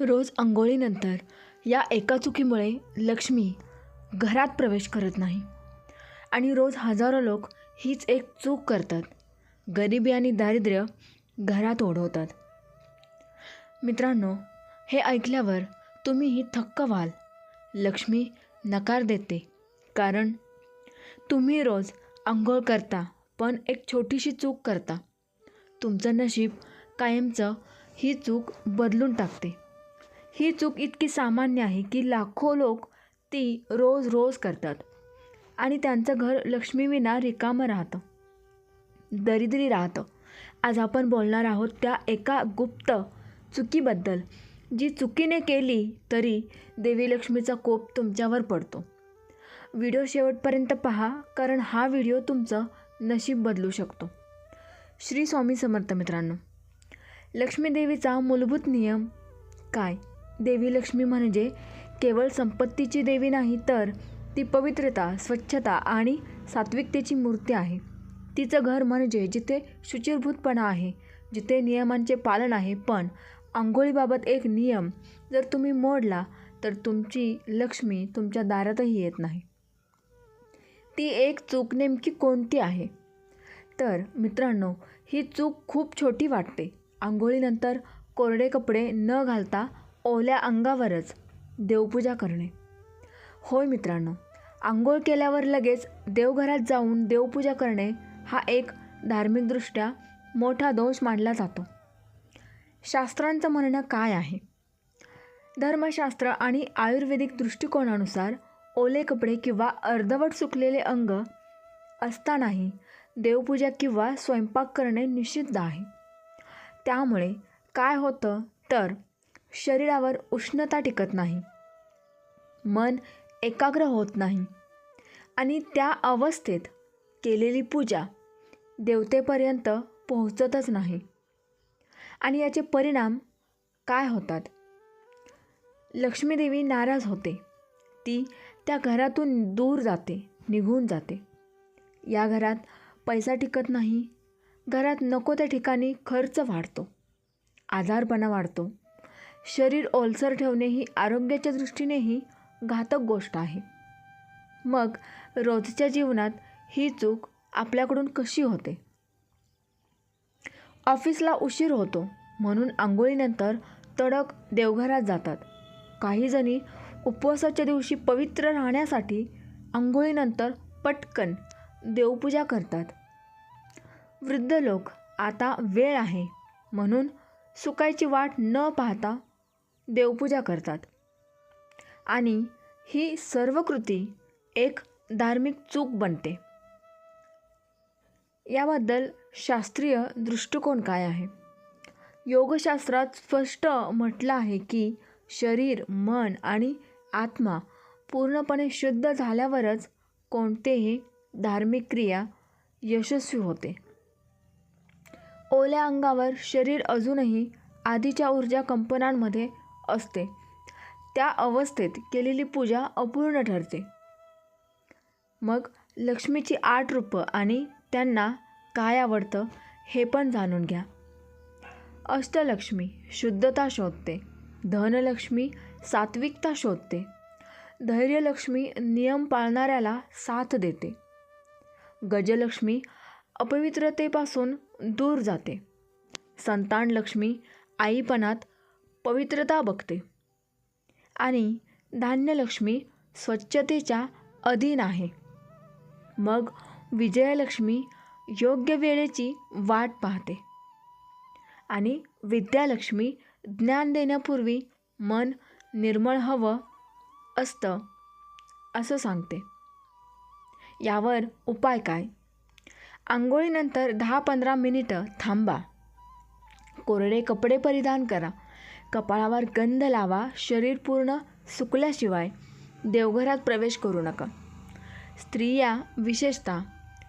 रोज आंघोळीनंतर या एका चुकीमुळे लक्ष्मी घरात प्रवेश करत नाही. आणि रोज हजारो लोक हीच एक चूक करतात. गरिबी आणि दारिद्र्य घरात ओढवतात. मित्रांनो हे ऐकल्यावर तुम्हीही थक्क व्हाल. लक्ष्मी नकार देते. कारण तुम्ही रोज आंघोळ करता पण एक छोटीशी चूक करता. तुमचं नशीब कायमचं ही चूक बदलून टाकते. ही चूक इतकी सामान्य आहे की लाखो लोक ती रोज रोज करतात. आणि त्यांचं घर लक्ष्मीविना रिकामं राहतं. दरिद्री राहतं. आज आपण बोलणार आहोत त्या एका गुप्त चुकीबद्दल जी चुकीने केली तरी देवी लक्ष्मीचा कोप तुमच्यावर पडतो. व्हिडिओ शेवटपर्यंत पहा कारण हा व्हिडिओ तुमचं नशीब बदलू शकतो. श्री स्वामी समर्थ मित्रांनो लक्ष्मीदेवीचा मूलभूत नियम काय? देवी लक्ष्मी म्हणजे केवळ संपत्तीची देवी नाही तर ती पवित्रता स्वच्छता आणि सात्विकतेची मूर्ती आहे. तिचं घर म्हणजे जिथे शुचिरभूतपणा आहे जिथे नियमांचे पालन आहे पण आंघोळीबाबत एक नियम जर तुम्ही मोडला तर तुमची लक्ष्मी तुमच्या दारातही येत नाही. ती एक चूक नेमकी कोणती आहे? तर मित्रांनो ही चूक खूप छोटी वाटते. आंघोळीनंतर कोरडे कपडे न घालता ओल्या अंगावरच देवपूजा करणे. होय मित्रांनो आंघोळ केल्यावर लगेच देवघरात जाऊन देवपूजा करणे हा एक धार्मिकदृष्ट्या मोठा दोष मानला जातो. शास्त्रांचं म्हणणं काय आहे? धर्मशास्त्र आणि आयुर्वेदिक दृष्टिकोनानुसार ओले कपडे किंवा अर्धवट सुकलेले अंग असतानाही देवपूजा किंवा स्वयंपाक करणे निषिद्ध आहे. त्यामुळे काय होतं? तर शरीरावर उष्णता टिकत नाही. मन एकाग्र होत नाही. आणि त्या अवस्थेत केलेली पूजा देवतेपर्यंत पोहोचतच नाही. आणि याचे परिणाम काय होतात? लक्ष्मीदेवी नाराज होते. ती त्या घरातून दूर जाते निघून जाते. या घरात पैसा टिकत नाही. घरात नको त्या ठिकाणी खर्च वाढतो. आजारपणा वाढतो. शरीर ओलसर ठेवणे ही आरोग्याच्या दृष्टीनेही घातक गोष्ट आहे. मग रोजच्या जीवनात ही चूक आपल्याकडून कशी होते? ऑफिसला उशीर होतो म्हणून आंघोळीनंतर तडक देवघरात जातात. काही जणी उपवासाच्या दिवशी पवित्र राहण्यासाठी आंघोळीनंतर पटकन देवपूजा करतात. वृद्ध लोक आता वेळ आहे म्हणून सुकायची वाट न पाहता देवपूजा करतात. आणि ही सर्व कृती एक धार्मिक चूक बनते. याबद्दल शास्त्रीय दृष्टिकोन काय आहे? योगशास्त्रात स्पष्ट म्हटलं आहे की शरीर मन आणि आत्मा पूर्णपणे शुद्ध झाल्यावरच कोणतेही धार्मिक क्रिया यशस्वी होते. ओल्या अंगावर शरीर अजूनही आधीच्या ऊर्जा कंपनांमध्ये असते. त्या अवस्थेत केलेली पूजा अपूर्ण ठरते. मग लक्ष्मीची आठ रूपं आणि त्यांना काय आवडतं हे पण जाणून घ्या. अष्टलक्ष्मी शुद्धता शोधते. धनलक्ष्मी सात्विकता शोधते. धैर्यलक्ष्मी नियम पाळणाऱ्याला साथ देते. गजलक्ष्मी अपवित्रतेपासून दूर जाते. संतानलक्ष्मी आईपणात पवित्रता बघते. आणि धान्यलक्ष्मी स्वच्छतेच्या अधीन आहे. मग विजयलक्ष्मी योग्य वेळेची वाट पाहते. आणि विद्यालक्ष्मी ज्ञान देण्यापूर्वी मन निर्मळ हवं असतं असं सांगते. यावर उपाय काय? आंघोळीनंतर दहा पंधरा मिनिटं थांबा. कोरडे कपडे परिधान करा. कपाळावर गंध लावा शरीर पूर्ण सुकल्याशिवाय देवघरात प्रवेश करू नका. स्त्रिया विशेषतः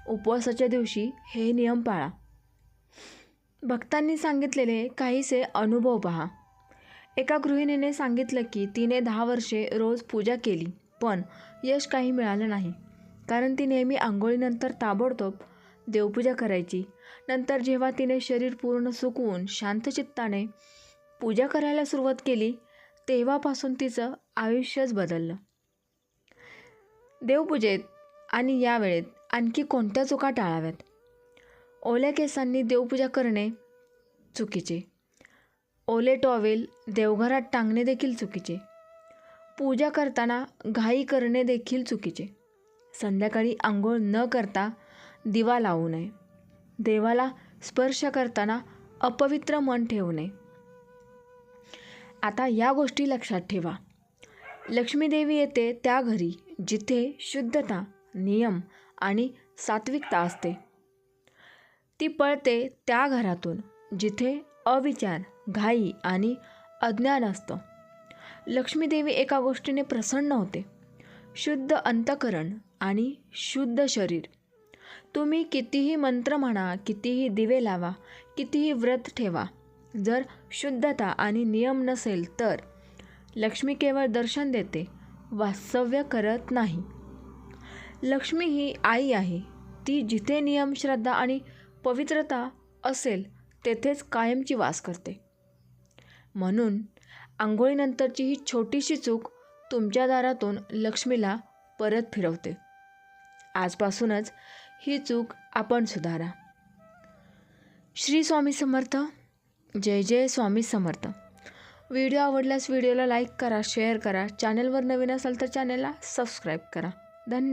उपवासाच्या दिवशी हे नियम पाळा. भक्तांनी सांगितलेले काहीसे अनुभव पहा. एका गृहिणीने सांगितलं की तिने दहा वर्षे रोज पूजा केली पण यश काही मिळालं नाही. कारण ती नेहमी आंघोळीनंतर ताबडतोब देवपूजा करायची. नंतर जेव्हा तिने शरीर पूर्ण सुकवून शांतचित्ताने पूजा करायला सुरुवात केली तेव्हापासून तिचं आयुष्यच बदललं. देवपूजेत आणि या वेळेत आणखी कोणत्या चुका टाळाव्यात? ओल्या केसांनी देवपूजा करणे चुकीचे. ओले टॉवेल देवघरात टांगणे देखील चुकीचे. पूजा करताना घाई करणे देखील चुकीचे. संध्याकाळी आंघोळ न करता दिवा लावू नये. देवाला स्पर्श करताना अपवित्र मन ठेवू नये. आता या गोष्टी लक्षात ठेवा. लक्ष्मीदेवी येते त्या घरी जिथे शुद्धता नियम आणि सात्विकता असते. ती पळते त्या घरातून जिथे अविचार घाई आणि अज्ञान असतं. लक्ष्मीदेवी एका गोष्टीने प्रसन्न होते. शुद्ध अंतकरण आणि शुद्ध शरीर. तुम्ही कितीही मंत्र म्हणा कितीही दिवे लावा कितीही व्रत ठेवा जर शुद्धता आणि नियम नसेल तर लक्ष्मी केवळ दर्शन देते वास्तव्य करत नाही. लक्ष्मी ही आई आहे. ती जिथे नियम श्रद्धा आणि पवित्रता असेल तेथेच कायमची वास करते. म्हणून आंघोळीनंतरची ही छोटीशी चूक तुमच्या दारातून लक्ष्मीला परत फिरवते. आजपासूनच ही चूक आपण सुधारा. श्री स्वामी समर्थ. जय जय स्वामी समर्थ. व्हिडिओ आवडल्यास व्हिडिओला लाईक करा शेअर करा. चॅनलवर नवीन असाल तर चॅनलला सबस्क्राईब करा.